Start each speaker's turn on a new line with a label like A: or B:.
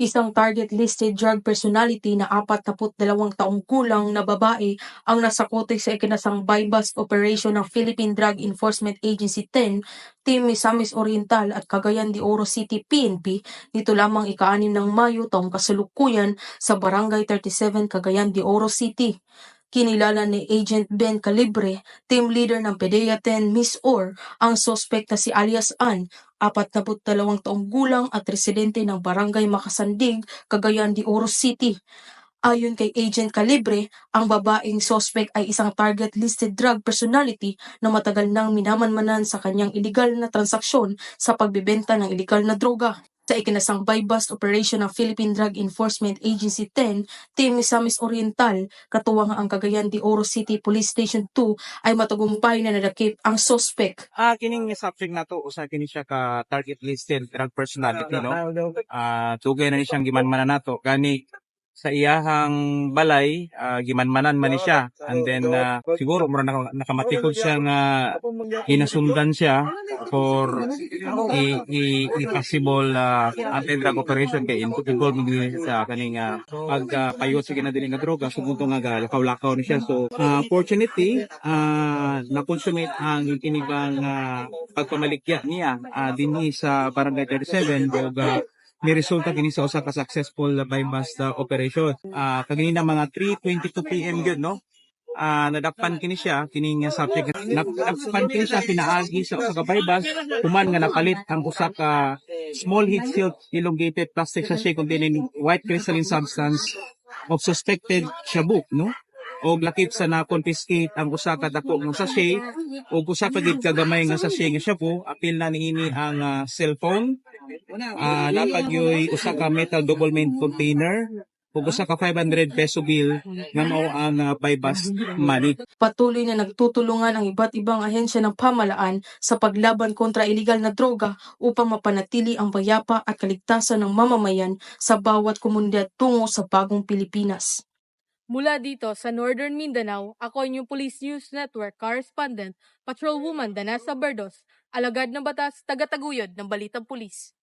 A: Isang target listed drug personality na 42 taong gulang na babae ang nasakote sa ikinasang buy-bust operation ng Philippine Drug Enforcement Agency 10, Team Misamis Oriental at Cagayan de Oro City PNP dito lamang ika-6 ng Mayo taong kasalukuyan sa Barangay 37 Cagayan de Oro City. Kinilala ni Agent Ben Calibre, team leader ng PDEA 10 Miss Or, ang sospek na si alias Ann, 42 taong gulang at residente ng Barangay Makasandig, Cagayan de Oro City. Ayon kay Agent Calibre, ang babaeng sospek ay isang target listed drug personality na matagal nang minamanmanan sa kanyang iligal na transaksyon sa pagbibenta ng iligal na droga. Sa ikinasang buy-bust operation ng Philippine Drug Enforcement Agency 10, Team Misamis Oriental, katuwang ang Cagayan de Oro City Police Station 2 ay matagumpay na nadakip ang sospek.
B: Ah, kining subject na to usa kini siya ka target listed drug personality no. Ah, tugay na ni siyang gimanmanan nato gani sa iyahang balay ah, gimanmanan man ni siya. and then ah, siguro mura naka, nakamatikod siya nga hinasundan siya for i, i, i possible ah, anti-drug operation kay in- involved din sa kaning uh, pag ah, payot sa ginadili nga droga sumunto nga ga lakaw-lakaw ni siya. So ah, fortunately ah, na-consummate ang kinibang uh, pagpamalikya niya ah, dinhi sa barangay 37 ug ah, ni resulta kini sa usa ka successful bust ah, operation. Ah kaganina mga 3:22 PM gyud no. Ah nadakpan kini siya kini nga subject. Nadakpan kini siya pinaagi sa usa ka bust human nga napalit ang usa ka small heat shield elongated plastic sachet containing white crystalline substance of suspected shabu no? O lakip sa na-confiscate ang usa ka dako ng sachet. O usa pa gid kagamay nga sachet nga shabu apil na niini ang ah, cellphone ah napagyoy usa ka metal double main container ug usa ka 500 peso bill nga mao ang uh, buy bust money
A: Patuloy na nagtutulungan ang iba't ibang ahensya ng pamalaan sa paglaban kontra iligal na droga upang mapanatili ang bayapa at kaligtasan ng mamamayan sa bawat komunidad tungo sa bagong Pilipinas.
C: Mula dito sa Northern Mindanao, ako ang inyong Police News Network Correspondent, Patrolwoman Danasa Berdos, alagad ng batas, tagataguyod ng Balitang Pulis.